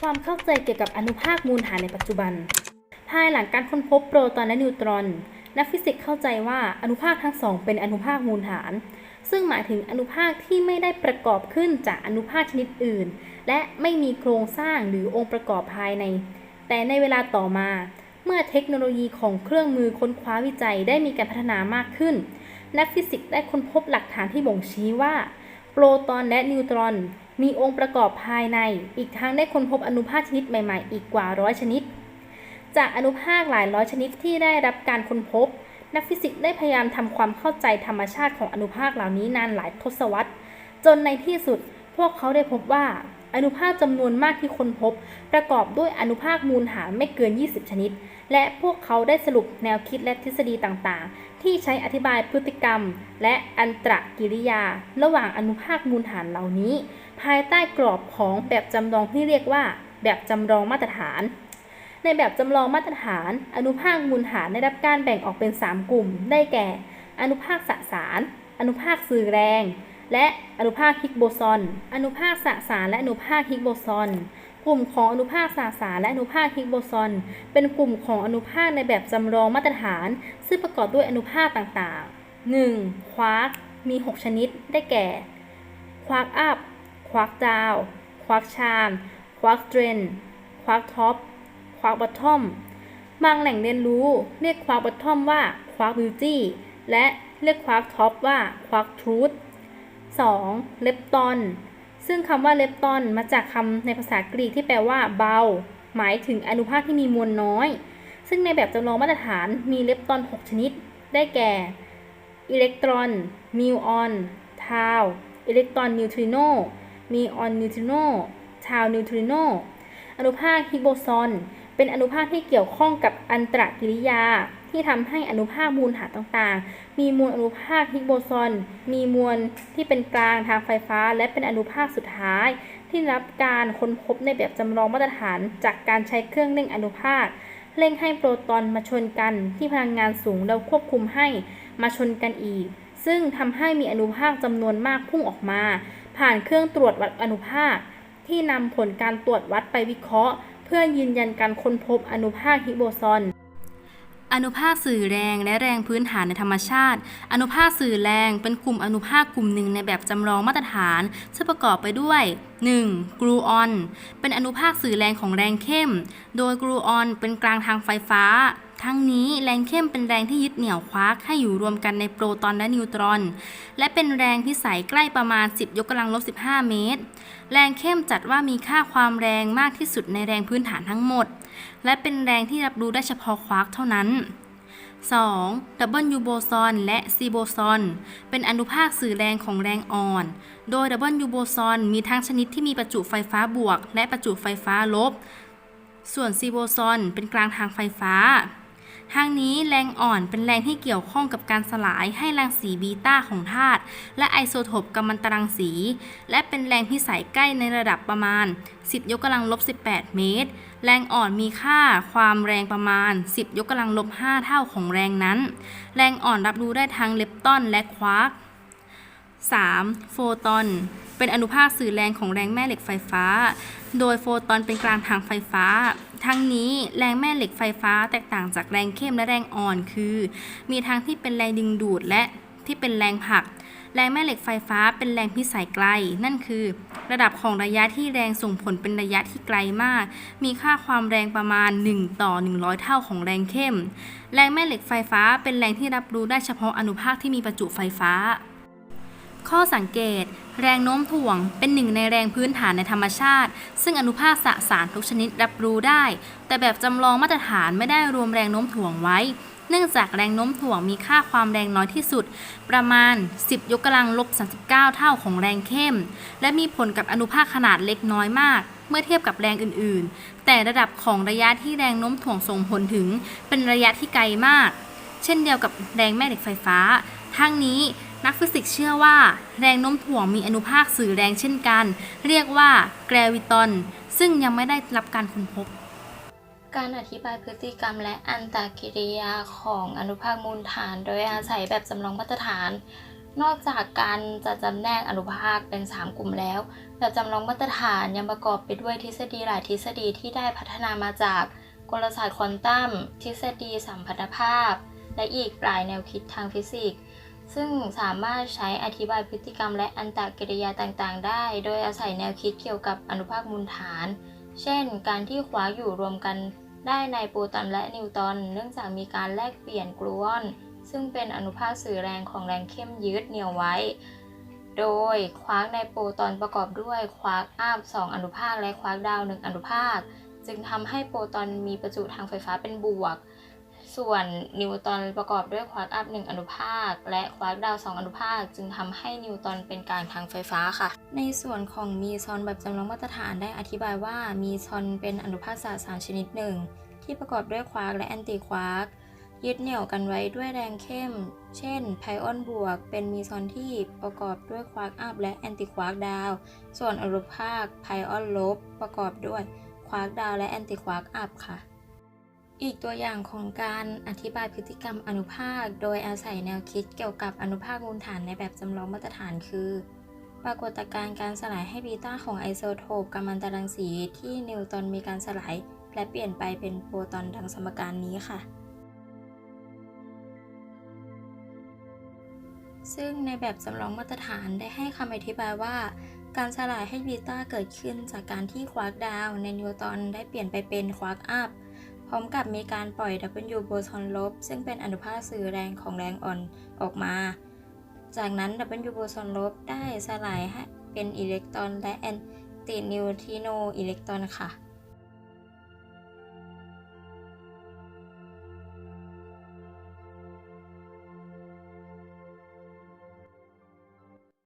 ความเข้าใจเกี่ยวกับอนุภาคมูลฐานในปัจจุบัน ภายหลังการค้นพบโปรตอนและนิวตรอน นักฟิสิกส์เข้าใจว่าอนุภาคทั้งสองเป็นอนุภาคมูลฐาน ซึ่งหมายถึงอนุภาคที่ไม่ได้ประกอบขึ้นจากอนุภาคชนิดอื่น และไม่มีโครงสร้างหรือองค์ประกอบภายใน แต่ในเวลาต่อมา เมื่อเทคโนโลยีของเครื่องมือค้นคว้าวิจัยได้มีการพัฒนามากขึ้น นักฟิสิกส์ได้ค้นพบหลักฐานที่บ่งชี้ว่า โปรตอนและนิวตรอน มีองค์ประกอบภายใน อีกทั้งได้ค้นพบอนุภาคชนิดใหม่ๆ อีกกว่าร้อยชนิด จากอนุภาคหลายร้อยชนิดที่ได้รับการค้นพบ นักฟิสิกส์ได้พยายามทำความเข้าใจธรรมชาติของอนุภาคเหล่านี้นานหลายทศวรรษ จนในที่สุด วกเขาได้พบว่าอนุภาคจำนวนมากที่ค้นพบ ประกอบด้วยอนุภาคมูลฐานไม่เกิน 20 ชนิด และพวกเขาได้สรุปแนวคิดและทฤษฎีต่างๆ ที่ใช้อธิบายพฤติกรรม และอันตรกิริยา ระหว่างอนุภาคมูลฐานเหล่านี้ ภายใต้กรอบของแบบจำลองที่เรียกว่า แบบจำลองมาตรฐาน ในแบบจำลองมาตรฐาน อนุภาคมูลฐานได้รับการแบ่งออกเป็น 3 กลุ่ม ได้แก่ อนุภาคสสาร อนุภาคสื่อแรง และอนุภาคฮิกโบซอน อนุภาคสสารและอนุภาคฮิกโบซอน กลุ่มของอนุภาคสสารและอนุภาคฮิกโบซอน เป็นกลุ่มของอนุภาคในแบบจำลองมาตรฐาน ซึ่งประกอบด้วยอนุภาคต่างๆ 1. ควาร์กมี 6 ชนิด ได้แก่ ควาร์กอัพ ควาร์กดาว ควาร์กชาม ควาร์กเทรน ควาร์กท็อป ควาร์กบอททอม บางแหล่งเรียนรู้เรียกควาร์กบอททอมว่าควาร์กบิวตี้ และเรียกควาร์กท็อปว่าควาร์กทรูธ 2. เลปตอน ซึ่งคำว่าเลปตอนมาจากคำในภาษากรีกที่แปลว่าเบา หมายถึงอนุภาคที่มีมวลน้อย ซึ่งในแบบจำลองมาตรฐานมีเลปตอน 6 ชนิด ได้แก่ อิเล็กตรอน มิวออน ทาว อิเล็กตรอนนิวทริโน มีออนนิวทริโน ทาวนิวทริโน อนุภาคฮิโบซอน เป็นอนุภาคที่เกี่ยวข้องกับอันตรกิริยา ที่ทำให้อนุภาคมูลฐานต่างๆ มีมวลอนุภาคฮิกโบซอน มีมวลที่เป็นกลางทางไฟฟ้า และเป็นอนุภาคสุดท้าย ที่รับการค้นพบในแบบจำลองมาตรฐานจากการใช้เครื่องเร่งอนุภาคเร่งให้โปรตอนมาชนกันที่พลังงานสูงแล้วควบคุมให้มาชนกันอีก ซึ่งทำให้มีอนุภาคจำนวนมากพุ่งออกมา ผ่านเครื่องตรวจวัดอนุภาค ที่นำผลการตรวจวัดไปวิเคราะห์ เพื่อยืนยันการค้นพบอนุภาคฮิโบซอน อนุภาคสื่อแรงและแรงพื้นฐานในธรรมชาติ อนุภาคสื่อแรงเป็นกลุ่มอนุภาคกลุ่มหนึ่งในแบบจำลองมาตรฐาน ซึ่งประกอบไปด้วย 1. กรูออน เป็นอนุภาคสื่อแรงของแรงเข้ม โดยกรูออนเป็นกลางทางไฟฟ้า ทั้งนี้แรงเข้มเป็นแรงที่ยึดเหนี่ยวควาร์กให้อยู่รวมกันในโปรตอนและนิวตรอน และเป็นแรงพิสัยใกล้ประมาณ 10 ยกกำลังลบ 15 เมตร แรงเข้มจัดว่ามีค่าความแรงมากที่สุดในแรงพื้นฐานทั้งหมด และเป็นแรงที่รับรู้ได้เฉพาะควาร์กเท่านั้น 2. ดับเบิลยูโบซอนและซีโบซอนเป็นอนุภาคสื่อแรงของแรงอ่อน โดยดับเบิลยูโบซอนมีทั้งชนิดที่มีประจุไฟฟ้าบวก และประจุไฟฟ้าลบ ส่วนซีโบซอนเป็นกลางทางไฟฟ้า ทางนี้แรงอ่อนเป็นแรงที่เกี่ยวข้องกับการสลายให้รังสีบีต้าของธาตุและไอโซโทปกัมมันตรังสี และเป็นแรงพิสัยใกล้ในระดับประมาณ 10 ยกกำลังลบ 18 เมตร แรงอ่อนมีค่าความแรงประมาณ 10 ยกกำลังลบ 5 เท่าของแรงนั้น แรงอ่อนรับรู้ได้ทั้งเลปตอนและควาร์ก 3. โฟตอน เป็นอนุภาคสื่อแรงของแรงแม่เหล็กไฟฟ้า โดยโฟตอนเป็นกลางทางไฟฟ้า ทั้งนี้แรงแม่เหล็กไฟฟ้าแตกต่างจากแรงเข้มและแรงอ่อนคือ มีทั้งที่เป็นแรงดึงดูดและที่เป็นแรงผลัก แรงแม่เหล็กไฟฟ้าเป็นแรงพิสัยไกล นั่นคือ ระดับของระยะที่แรงส่งผลเป็นระยะที่ไกลมาก มีค่าความแรงประมาณ 1 ต่อ 100 เท่าของแรงเข้ม แรงแม่เหล็กไฟฟ้าเป็นแรงที่รับรู้ได้เฉพาะอนุภาคที่มีประจุไฟฟ้า ข้อสังเกต แรงโน้มถ่วงเป็นหนึ่งในแรงพื้นฐานในธรรมชาติ ซึ่งอนุภาคสสารทุกชนิดรับรู้ได้ แต่แบบจำลองมาตรฐานไม่ได้รวมแรงโน้มถ่วงไว้ เนื่องจากแรงโน้มถ่วงมีค่าความแรงน้อยที่สุด ประมาณ 10 ยกกำลังลบ 39 เท่าของแรงเข้ม และมีผลกับอนุภาคขนาดเล็กน้อยมาก เมื่อเทียบกับแรงอื่นๆ แต่ระดับของระยะที่แรงโน้มถ่วงส่งผลถึง เป็นระยะที่ไกลมาก เช่นเดียวกับแรงแม่เหล็กไฟฟ้า ทั้งนี้ นักฟิสิกส์เชื่อว่า แรงโน้มถ่วงมีอนุภาคสื่อแรงเช่นกัน เรียกว่าแกรวิตอนซึ่งยังไม่ได้รับการค้นพบ การอธิบายพฤติกรรมและอันตรกิริยาของอนุภาคมูลฐาน โดยอาศัยแบบจำลองมาตรฐาน นอกจากการจะจำแนกอนุภาคเป็น 3 กลุ่มแล้ว แบบจำลองมาตรฐานยังประกอบไปด้วยทฤษฎีหลายทฤษฎีที่ได้พัฒนามาจากกลศาสตร์ควอนตัมทฤษฎีสัมพัทธภาพ และอีกหลายแนวคิดทางฟิสิกส์ ซึ่งสามารถใช้อธิบายพฤติกรรมและอันตรกิริยาต่างๆ ได้ โดยอาศัยแนวคิดเกี่ยวกับอนุภาคมูลฐาน เช่น การที่ควาอยู่รวมกันได้ในโปรตอนและนิวตอน เนื่องจากมีการแลกเปลี่ยนกลูออน ซึ่งเป็นอนุภาคสื่อแรงของแรงเข้มยึดเหนี่ยวไว้ โดยควาร์กในโปรตอนประกอบด้วยควาร์กอัพ2อนุภาคและควาร์กดาว1อนุภาค จึงทำให้โปรตอนมีประจุทางไฟฟ้าเป็นบวก ส่วนนิวตรอนประกอบด้วยควาร์กอัพ1อนุภาค และควาร์กดาว2อนุภาค จึงทำให้นิวตรอนเป็นกลางทางไฟฟ้าค่ะ ในส่วนของมีซอนแบบจำลองมาตรฐานได้อธิบายว่ามีซอนเป็นอนุภาคศาสตร์สามชนิดหนึ่ง ที่ประกอบด้วยควาร์กและแอนติควาร์กยึดเหนี่ยวกันไว้ด้วยแรงเข้ม เช่น ไพออนบวก เป็นมีซอนที่ประกอบด้วยควาร์กอัพและแอนติควาร์กดาว ส่วนอนุภาคไพออนลบ ประกอบด้วยควาร์กดาวและแอนติควาร์กอัพค่ะ อีกตัวอย่างของการอธิบายพฤติกรรมอนุภาค โดยอาศัยแนวคิดเกี่ยวกับอนุภาคมูลฐานในแบบจำลองมาตรฐานคือ ปรากฏการณ์การสลายให้บีต้าของไอโซโทปกัมมันตรังสีที่นิวตรอนมีการสลาย และเปลี่ยนไปเป็นโปรตอนดังสมการนี้ค่ะ ซึ่งในแบบจำลองมาตรฐานได้ให้คำอธิบายว่า การสลายให้บีต้าเกิดขึ้นจากการที่ควาร์กดาวในนิวตรอนได้เปลี่ยนไปเป็นควาร์กอัพ พร้อมกับมีการปล่อย W โบซอนลบ ซึ่งเป็นอนุภาคสื่อแรงของแรงอ่อนออกมา จากนั้น W โบซอนลบได้สลายให้เป็นอิเล็กตรอนและแอนตินิวทริโนอิเล็กตรอนค่ะ